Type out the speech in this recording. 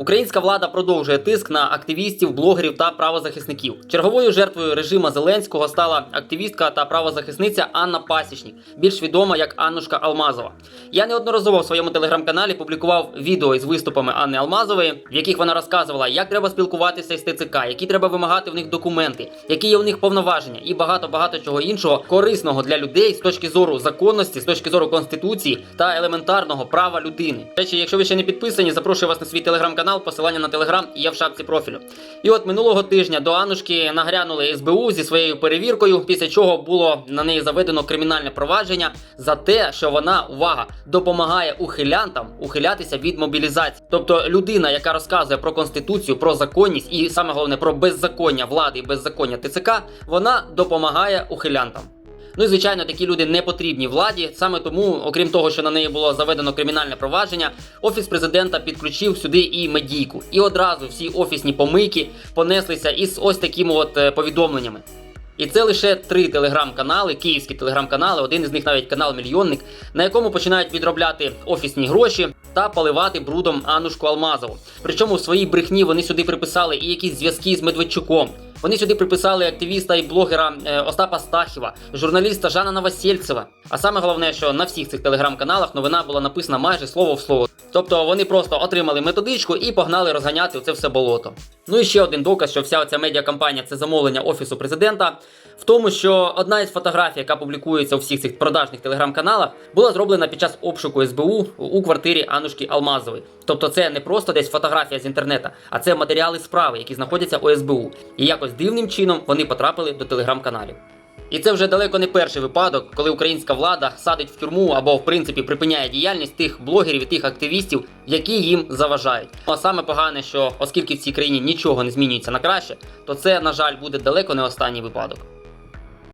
Українська влада продовжує тиск на активістів, блогерів та правозахисників. Черговою жертвою режима Зеленського стала активістка та правозахисниця Анна Пасічник, більш відома як Аннушка Алмазова. Я неодноразово в своєму телеграм-каналі публікував відео із виступами Анни Алмазової, в яких вона розказувала, як треба спілкуватися з ТЦК, які треба вимагати в них документи, які є у них повноваження, і багато багато чого іншого корисного для людей з точки зору законності, з точки зору конституції та елементарного права людини. Речі, якщо ви ще не підписані, запрошую вас на свій телеграм-канал, посилання на телеграм є в шапці профілю. І от минулого тижня до Анушки нагрянули СБУ зі своєю перевіркою, після чого було на неї заведено кримінальне провадження за те, що вона увага допомагає ухилянтам ухилятися від мобілізації. Тобто людина, яка розказує про конституцію, про законність і саме головне про беззаконня влади і беззаконня ТЦК, вона допомагає ухилянтам. Ну і звичайно, такі люди не потрібні владі. Саме тому, окрім того, що на неї було заведено кримінальне провадження, офіс президента підключив сюди і медійку. І одразу всі офісні помийки понеслися із ось такими от е, повідомленнями. І це лише три телеграм-канали, київські телеграм-канали, один із них навіть канал Мільйонник, на якому починають відробляти офісні гроші та поливати брудом Анушку Алмазову. Причому в своїй брехні вони сюди приписали і якісь зв'язки з Медведчуком. Вони сюди приписали активіста і блогера е, Остапа Стахіва, журналіста Жана Новосельцева. А саме головне, що на всіх цих телеграм-каналах новина була написана майже слово в слово. Тобто вони просто отримали методичку і погнали розганяти це все болото. Ну і ще один доказ, що вся ця медіакампанія це замовлення офісу президента. В тому, що одна із фотографій, яка публікується у всіх цих продажних телеграм-каналах, була зроблена під час обшуку СБУ у квартирі Анушки Алмазової. Тобто, це не просто десь фотографія з інтернета, а це матеріали справи, які знаходяться у СБУ. І якось дивним чином вони потрапили до телеграм-каналів. І це вже далеко не перший випадок, коли українська влада садить в тюрму або в принципі припиняє діяльність тих блогерів і тих активістів, які їм заважають. А саме погане, що оскільки в цій країні нічого не змінюється на краще, то це, на жаль, буде далеко не останній випадок.